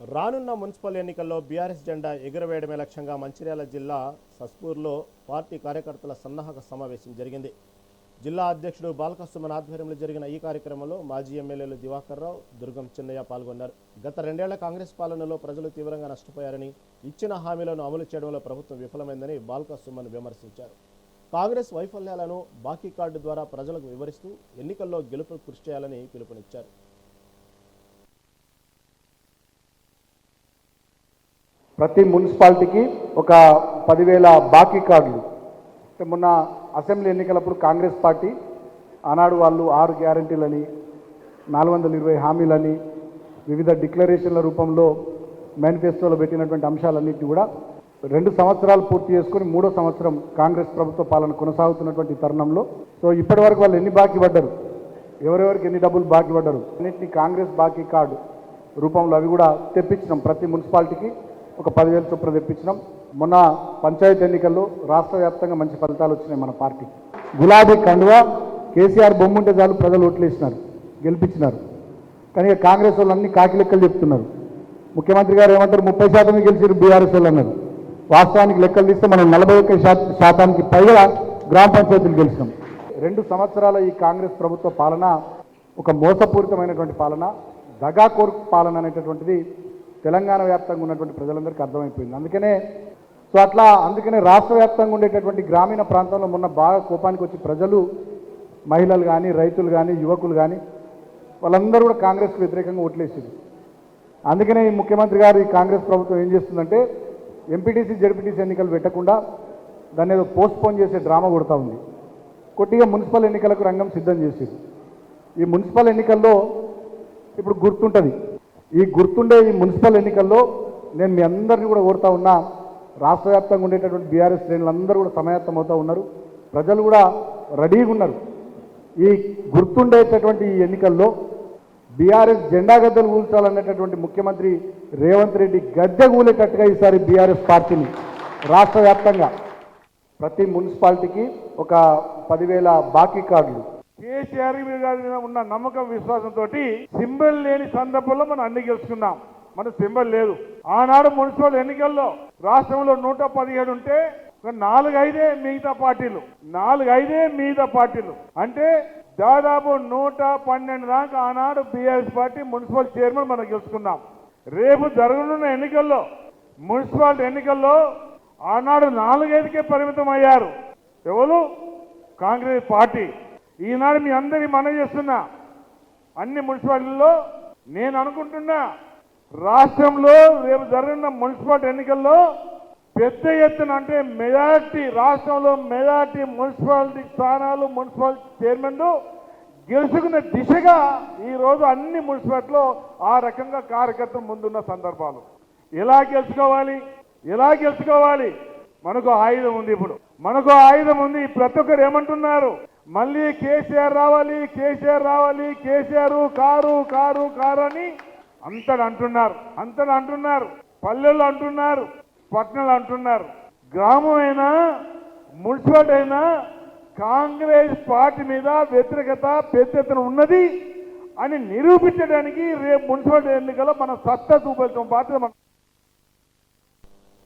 రానున్న మున్సిపల్ ఎన్నికల్లో బీఆర్ఎస్ జెండా ఎగురవేయడమే లక్ష్యంగా మంచిర్యాల జిల్లా సస్పూర్లో పార్టీ కార్యకర్తల సన్నాహక సమావేశం జరిగింది. జిల్లా అధ్యక్షుడు బాలకృష్ణ ఆధ్వర్యంలో జరిగిన ఈ కార్యక్రమంలో మాజీ ఎమ్మెల్యేలు దివాకర్ రావు దుర్గం చిన్నయ్య పాల్గొన్నారు. గత రెండేళ్ళ కాంగ్రెస్ పాలనలో ప్రజలు తీవ్రంగా నష్టపోయారని ఇచ్చిన హామీలను అమలు చేయడంలో ప్రభుత్వం విఫలమైందని బాలకృష్ణన్ విమర్శించారు. కాంగ్రెస్ వైఫల్యాలను బాకీ కార్డు ద్వారా ప్రజలకు వివరిస్తూ ఎన్నికల్లో గెలుపు కృషి చేయాలని పిలుపునిచ్చారు. ప్రతి మున్సిపాలిటీకి ఒక పదివేల బాకీ కార్డులు. అంటే మొన్న అసెంబ్లీ ఎన్నికలప్పుడు కాంగ్రెస్ పార్టీ ఆనాడు వాళ్ళు ఆరు గ్యారంటీలని నాలుగు వందల ఇరవై హామీలని వివిధ డిక్లరేషన్ల రూపంలో మేనిఫెస్టోలో పెట్టినటువంటి అంశాలన్నింటినీ కూడా రెండు సంవత్సరాలు పూర్తి చేసుకుని మూడో సంవత్సరం కాంగ్రెస్ ప్రభుత్వ పాలన కొనసాగుతున్నటువంటి తరుణంలో. సో ఇప్పటి వరకు వాళ్ళు ఎన్ని బాకీ పడ్డారు? ఎవరెవరికి ఎన్ని డబ్బులు బాకీ పడ్డారు? అన్నింటినీ కాంగ్రెస్ బాకీ కార్డు రూపంలో అవి కూడా తెప్పించినాం ప్రతి మున్సిపాలిటీకి. ఒక పదివేల చొప్పున తెప్పించినాం. మొన్న పంచాయతీ ఎన్నికల్లో రాష్ట్ర వ్యాప్తంగా మంచి ఫలితాలు వచ్చినాయి మన పార్టీ. గులాబీ కండువా కేసీఆర్ బొమ్ముంటే చాలు ప్రజలు ఓట్లేసినారు గెలిపించినారు. కానీ కాంగ్రెస్ వాళ్ళు అన్ని కాకి లెక్కలు చెప్తున్నారు. ముఖ్యమంత్రి గారు ఏమంటారు ముప్పై శాతం గెలిచారు బీఆర్ఎస్ వాళ్ళు అన్నారు. వాస్తవానికి లెక్కలు తీస్తే మనం నలభై ఒక్క శాతానికి పైగా గ్రామ పంచాయతీలు గెలిచినాం. రెండు సంవత్సరాల ఈ కాంగ్రెస్ ప్రభుత్వ పాలన ఒక మోసపూరితమైనటువంటి పాలన దగాకోరు పాలన అనేటటువంటిది తెలంగాణ వ్యాప్తంగా ఉన్నటువంటి ప్రజలందరికీ అర్థమైపోయింది. అందుకనే సో అట్లా అందుకనే రాష్ట్ర వ్యాప్తంగా ఉండేటటువంటి గ్రామీణ ప్రాంతంలో మొన్న బాగా కోపానికి వచ్చి ప్రజలు మహిళలు కానీ రైతులు కానీ యువకులు కానీ వాళ్ళందరూ కూడా కాంగ్రెస్కి వ్యతిరేకంగా ఓట్లేసింది అందుకనే ఈ ముఖ్యమంత్రి గారు ఈ కాంగ్రెస్ ప్రభుత్వం ఏం చేస్తుందంటే ఎంపీటీసీ జడ్పీటీసీ ఎన్నికలు పెట్టకుండా దాన్ని ఏదో పోస్ట్పోన్ చేసే డ్రామా కొడతా ఉంది. కొద్దిగా మున్సిపల్ ఎన్నికలకు రంగం సిద్ధం చేసింది. ఈ మున్సిపల్ ఎన్నికల్లో ఇప్పుడు గుర్తుంటుంది. ఈ గుర్తుండే ఈ మున్సిపల్ ఎన్నికల్లో నేను మీ అందరినీ కూడా కోరుతా ఉన్నా. రాష్ట్ర వ్యాప్తంగా ఉండేటటువంటి బీఆర్ఎస్ శ్రేణులందరూ కూడా సమాయత్తం అవుతూ ఉన్నారు. ప్రజలు కూడా రెడీగా ఉన్నారు. ఈ గుర్తుండేటటువంటి ఈ ఎన్నికల్లో బీఆర్ఎస్ జెండా గద్దెలు కూల్చాలనేటటువంటి ముఖ్యమంత్రి రేవంత్ రెడ్డి గద్దె కూలేటట్టుగా ఈసారి బీఆర్ఎస్ పార్టీని రాష్ట్ర వ్యాప్తంగా ప్రతి మున్సిపాలిటీకి ఒక పదివేల బాకీ కార్డులు కేసీఆర్ గారి మీద ఉన్న నమ్మకం విశ్వాసంతో సింబల్ లేని సందర్భంలో మనం అన్ని గెలుచుకున్నాం మన సింబల్ లేదు. ఆనాడు మున్సిపల్ ఎన్నికల్లో రాష్ట్రంలో నూట పదిహేడు ఉంటే నాలుగైదే మిగతా పార్టీలు. నాలుగు ఐదే మిగతా పార్టీలు. అంటే దాదాపు నూట పన్నెండు దాకా ఆనాడు బీఆర్ఎస్ పార్టీ మున్సిపల్ చైర్మన్ మనం గెలుచుకున్నాం రేపు జరగనున్న ఎన్నికల్లో మున్సిపాలిటీ ఎన్నికల్లో ఆనాడు నాలుగైదుకే పరిమితం అయ్యారు. ఎవరు? కాంగ్రెస్ పార్టీ. ఈనాడు మీ అందరి మనం చేస్తున్నా. అన్ని మున్సిపాలిటీల్లో నేను అనుకుంటున్నా రాష్ట్రంలో రేపు జరగనున్న మున్సిపాలిటీ ఎన్నికల్లో పెద్ద ఎత్తున అంటే మెజార్టీ రాష్ట్రంలో మెజార్టీ మున్సిపాలిటీ స్థానాలు మున్సిపాలిటీ చైర్మన్లు గెలుచుకునే దిశగా ఈరోజు అన్ని మున్సిపాలిటీలో ఆ రకంగా కార్యకర్తలు ముందున్న సందర్భాలు. ఎలా గెలుచుకోవాలి? ఎలా గెలుచుకోవాలి? మనకు ఆయుధం ఉంది ఇప్పుడు. మనకు ఆయుధం ఉంది. ప్రతి ఒక్కరు ఏమంటున్నారు? మళ్ళీ కేసీఆర్ రావాలి కేసీఆర్ రావాలి కేసీఆర్ కారు కారు కారు అని అంతడు అంటున్నారు అంతడు అంటున్నారు పల్లెలు అంటున్నారు పట్టణాలు అంటున్నారు. గ్రామం అయినా మున్సిపాలిటీ అయినా కాంగ్రెస్ పార్టీ మీద వ్యతిరేకత పెద్ద ఎత్తున ఉన్నది అని నిరూపించడానికి రేపు మున్సిపాలిటీ ఎన్నికల్లో మనం సత్తా చూపెడతాం పార్టీ